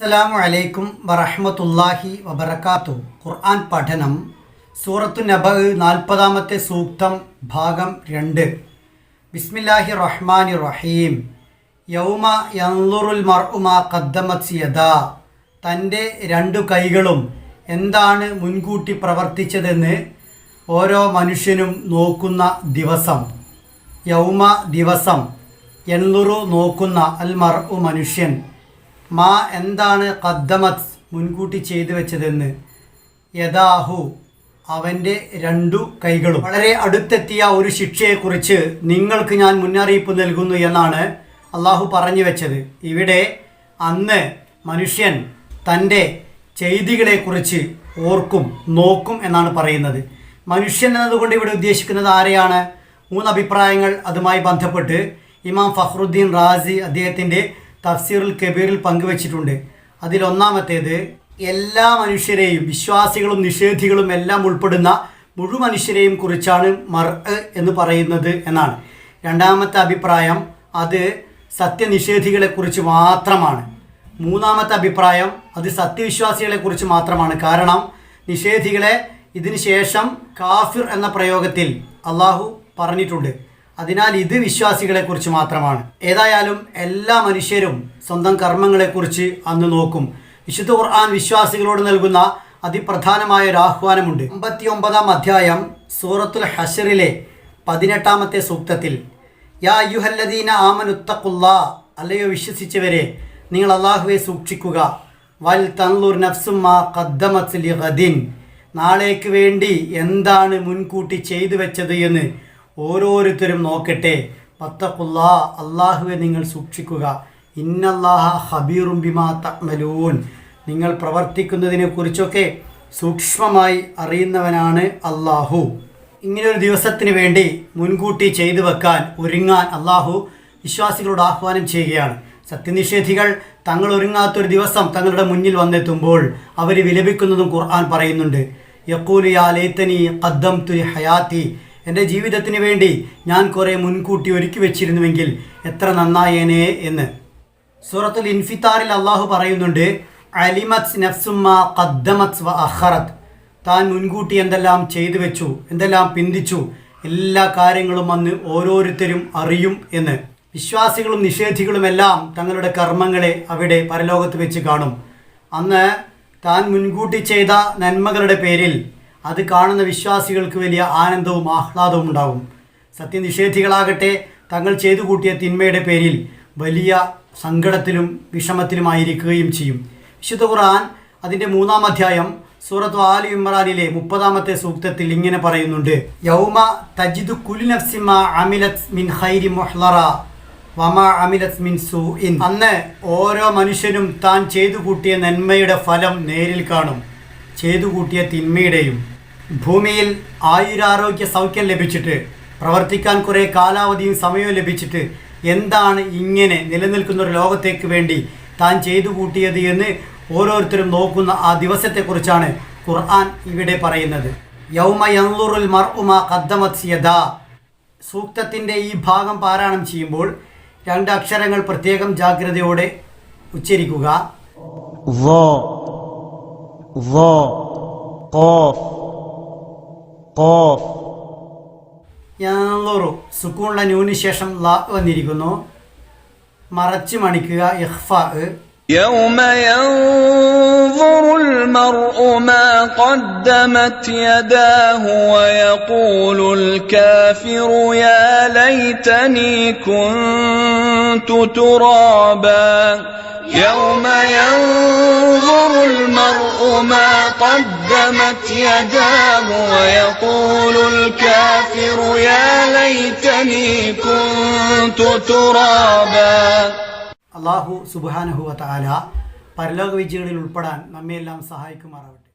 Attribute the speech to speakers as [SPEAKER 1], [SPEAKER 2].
[SPEAKER 1] അസ്സലാമു അലൈക്കും വറഹ്മത്തുള്ളാഹി വബർക്കാത്തു ഖുർആൻ പഠനം സൂറത്തു നബ് നാൽപ്പതാമത്തെ സൂക്തം ഭാഗം രണ്ട്. ബിസ്മില്ലാഹി റഹ്മാനി റഹീം. യൗമ യൻലുറുൽ മർഉമ ഖദ്ദമത് യദാ. തന്റെ രണ്ടു കൈകളും എന്താണ് മുൻകൂട്ടി പ്രവർത്തിച്ചതെന്ന് ഓരോ മനുഷ്യനും നോക്കുന്ന ദിവസം. യൗമ ദിവസം. എൻലുറു നോക്കുന്ന അൽ മർഉ മനുഷ്യൻ. മാ എന്താണ് കദ്ദമത് മുൻകൂട്ടി ചെയ്തു വെച്ചതെന്ന്? യഥാഹു അവന്റെ രണ്ടു കൈകളും. വളരെ അടുത്തെത്തിയ ഒരു ശിക്ഷയെക്കുറിച്ച് നിങ്ങൾക്ക് ഞാൻ മുന്നറിയിപ്പ് നൽകുന്നു എന്നാണ് അള്ളാഹു പറഞ്ഞു വെച്ചത്. ഇവിടെ അന്ന് മനുഷ്യൻ തന്റെ ചെയ്തികളെക്കുറിച്ച് ഓർക്കും നോക്കും എന്നാണ് പറയുന്നത്. മനുഷ്യൻ എന്നതുകൊണ്ട് ഇവിടെ ഉദ്ദേശിക്കുന്നത് ആരെയാണ്? മൂന്ന് അഭിപ്രായങ്ങൾ അതുമായി ബന്ധപ്പെട്ട് ഇമാം ഫഖ്റുദ്ദീൻ റാസി അദ്ദേഹത്തിന്റെ തഫ്സീറുൽ കബീറിൽ പങ്കുവച്ചിട്ടുണ്ട്. അതിലൊന്നാമത്തേത് എല്ലാ മനുഷ്യരെയും വിശ്വാസികളും നിഷേധികളും എല്ലാം ഉൾപ്പെടുന്ന മുഴുവൻ മനുഷ്യരെയും കുറിച്ചാണ് മർ എന്ന് പറയുന്നത് എന്നാണ്. രണ്ടാമത്തെ അഭിപ്രായം അത് സത്യനിഷേധികളെക്കുറിച്ച് മാത്രമാണ്. മൂന്നാമത്തെ അഭിപ്രായം അത് സത്യവിശ്വാസികളെക്കുറിച്ച് മാത്രമാണ്. കാരണം നിഷേധികളെ ഇതിനു ശേഷം കാഫിർ എന്ന പ്രയോഗത്തിൽ അള്ളാഹു പറഞ്ഞിട്ടുണ്ട്. അതിനാൽ ഇത് വിശ്വാസികളെക്കുറിച്ച് മാത്രമാണ്. ഏതായാലും എല്ലാ മനുഷ്യരും സ്വന്തം കർമ്മങ്ങളെക്കുറിച്ച് അന്ന് നോക്കും. വിശുദ്ധ ഖുർആൻ വിശ്വാസികളോട് നൽകുന്ന അതിപ്രധാനമായ ഒരു ആഹ്വാനമുണ്ട്. അമ്പത്തി ഒമ്പതാം അധ്യായം സൂറത്തുൽ ഹഷറിലെ പതിനെട്ടാമത്തെ സൂക്തത്തിൽ യാ യുഹല്ലദീന ആമനുത്തക്കുള്ള അല്ലയോ വിശ്വസിച്ചവരെ നിങ്ങൾ അള്ളാഹുവെ സൂക്ഷിക്കുക. വൽ തൻലൂർ നഫ്സുമാ നാളേക്ക് വേണ്ടി എന്താണ് മുൻകൂട്ടി ചെയ്തു വെച്ചത് എന്ന് ഓരോരുത്തരും നോക്കട്ടെ. പത്തക്കുള്ള അള്ളാഹുവെ നിങ്ങൾ സൂക്ഷിക്കുക. ഇന്നല്ലാഹ ഹബീറും ബിമാ തമലൂൻ നിങ്ങൾ പ്രവർത്തിക്കുന്നതിനെ കുറിച്ചൊക്കെ സൂക്ഷ്മമായി അറിയുന്നവനാണ് അള്ളാഹു ഇങ്ങനൊരു ദിവസത്തിന് വേണ്ടി മുൻകൂട്ടി ചെയ്തു വെക്കാൻ ഒരുങ്ങാൻ അള്ളാഹു വിശ്വാസികളോട് ആഹ്വാനം ചെയ്യുകയാണ്. സത്യനിഷേധികൾ തങ്ങൾ ഒരുങ്ങാത്തൊരു ദിവസം തങ്ങളുടെ മുന്നിൽ വന്നെത്തുമ്പോൾ അവർ വിലപിക്കുന്നതും ഖുർആൻ പറയുന്നുണ്ട്. യക്കൂലിയാലേത്തനി കദ്ദം തുരി ഹയാത്തി എന്റെ ജീവിതത്തിന് വേണ്ടി ഞാൻ കുറേ മുൻകൂട്ടി ഒരുക്കി വെച്ചിരുന്നുവെങ്കിൽ എത്ര നന്നായേനെ എന്ന്. സൂറത്തുൽ ഇൻഫിത്താറിൽ അള്ളാഹു പറയുന്നുണ്ട് അലിമത് നഫ്സുമ്മ ഖദ്ദമത് വ അഖറത്ത് താൻ മുൻകൂട്ടി എന്തെല്ലാം ചെയ്തു വെച്ചു എന്തെല്ലാം പിന്തിച്ചു എല്ലാ കാര്യങ്ങളും അന്ന് ഓരോരുത്തരും അറിയും എന്ന്. വിശ്വാസികളും നിഷേധികളുമെല്ലാം തങ്ങളുടെ കർമ്മങ്ങളെ അവിടെ പരലോകത്ത് വെച്ച് കാണും. അന്ന് താൻ മുൻകൂട്ടി ചെയ്ത നന്മകളുടെ പേരിൽ അത് കാണുന്ന വിശ്വാസികൾക്ക് വലിയ ആനന്ദവും ആഹ്ലാദവും ഉണ്ടാകും. സത്യനിഷേധികളാകട്ടെ തങ്ങൾ ചെയ്തു കൂട്ടിയ തിന്മയുടെ പേരിൽ വലിയ സങ്കടത്തിലും വിഷമത്തിലുമായിരിക്കുകയും ചെയ്യും. വിശുദ്ധ ഖുർആൻ അതിന്റെ മൂന്നാം അധ്യായം സൂറത്ത് ആലി ഇമ്രാനിലെ മുപ്പതാമത്തെ സൂക്തത്തിൽ ഇങ്ങനെ പറയുന്നുണ്ട്. യൗമ തജിദു കുലിനഫ്സിമ അമിലത് മിൻ ഹൈരി മൊഹ്ലറ വമ അമിലത് മിൻ സു ഇൻ അന്ന് ഓരോ മനുഷ്യനും താൻ ചെയ്തു കൂട്ടിയ നന്മയുടെ ഫലം നേരിൽ കാണും. ചെയ്തു കൂട്ടിയ തിന്മയുടെയും ഭൂമിയിൽ ആയുരാരോഗ്യ സൗഖ്യം ലഭിച്ചിട്ട് പ്രവർത്തിക്കാൻ കുറേ കാലാവധിയും സമയവും ലഭിച്ചിട്ട് എന്താണ് ഇങ്ങനെ നിലനിൽക്കുന്ന ഒരു ലോകത്തേക്ക് വേണ്ടി താൻ ചെയ്തു കൂട്ടിയത് എന്ന് ഓരോരുത്തരും നോക്കുന്ന ആ ദിവസത്തെക്കുറിച്ചാണ് ഖുർആൻ ഇവിടെ പറയുന്നത്. യൗമ യൻലുറുൽ മർഉമ ഖദ്ദമത് യദാ. സൂക്തത്തിന്റെ ഈ ഭാഗം പാരായണം ചെയ്യുമ്പോൾ രണ്ട് അക്ഷരങ്ങൾ പ്രത്യേകം ജാഗ്രതയോടെ ഉച്ചരിക്കുക.
[SPEAKER 2] ظا ظا قاف قاف
[SPEAKER 1] യൻലുറു സുക്കൂണിലെ നൂന് ശേഷം ല വന്നിരിക്കുന്നു മറച്ച് മണിക്കുക ഇഹ്ഫ
[SPEAKER 3] يوم ينظر المرء ما قدمت يداه ويقول الكافر يا ليتني كنت ترابا يوم ينظر المرء ما قدمت يداه ويقول الكافر يا ليتني كنت ترابا
[SPEAKER 1] അള്ളാഹു സുബാനഹുവ താല പരലോക വിജയങ്ങളിൽ ഉൾപ്പെടാൻ നമ്മയെല്ലാം സഹായിക്കുമാറാവട്ടെ